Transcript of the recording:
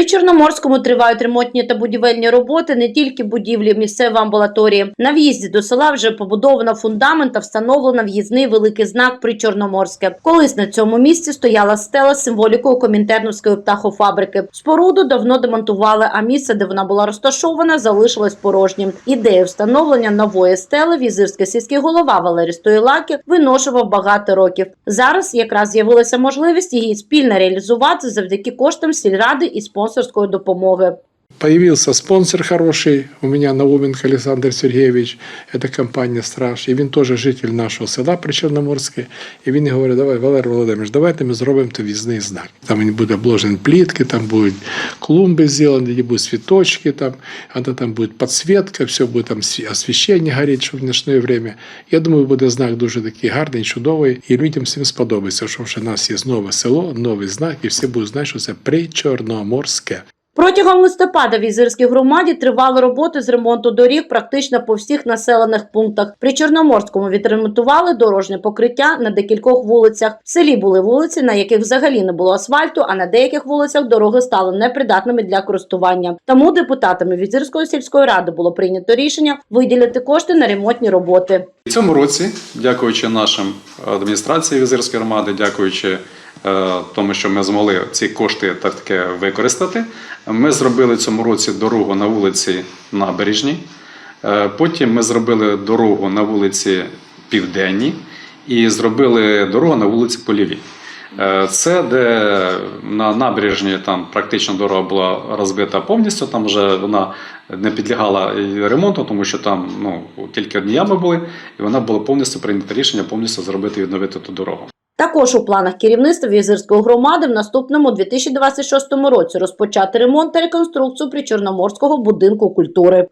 При Чорноморському тривають ремонтні та будівельні роботи не тільки будівлі місцевої амбулаторії. На в'їзді до села вже побудовано фундамент та встановлено в'їзний великий знак при Чорноморське. Колись на цьому місці стояла стела з символікою Комінтерновської птахофабрики. Споруду давно демонтували, а місце, де вона була розташована, залишилось порожнім. Ідею встановлення нової стели візирський сільський голова Валерій Стоїлаки виношував багато років. Зараз якраз з'явилася можливість її спільно реалізувати завдяки коштам сільради і спонсорської допомоги. Появился спонсор хороший, у меня Науменко Александр Сергеевич, это компания «Страж», і він теж житель нашого села Причорноморське, і він говорить, давай, Валерій Володимирович, давайте ми зробимо то знак. Там він буде обложений плитки, там будуть клумби зроблені, де будуть цвіточки, там, а там буде підсвітка, все буде там сві- освіщення горіти, щоб в ночне время. Я думаю, буде знак дуже такий гарний, чудовий, і людям всім сподобається, що в нас є нове село, новий знак, і всі будуть знати, що це Причорноморське. Протягом листопада в Ізирській громаді тривали роботи з ремонту доріг практично по всіх населених пунктах. При Чорноморському відремонтували дорожнє покриття на декількох вулицях. В селі були вулиці, на яких взагалі не було асфальту, а на деяких вулицях дороги стали непридатними для користування. Тому депутатами Візирської сільської ради було прийнято рішення виділити кошти на ремонтні роботи. В цьому році, дякуючи нашим адміністрації Візирської громади, дякуючи тому, що ми змогли ці кошти так таки використати, ми зробили цьому році дорогу на вулиці Набережній. Е, Потім ми зробили дорогу на вулиці Південній і зробили дорогу на вулиці Полівій. Е, Це де на набережні там практично дорога була розбита повністю. Там вже вона не підлягала ремонту, тому що там ну тільки одні ями були, і вона була повністю прийнято рішення повністю зробити відновити ту дорогу. Також у планах керівництва Візирської громади в наступному 2026 році розпочати ремонт та реконструкцію причорноморського будинку культури.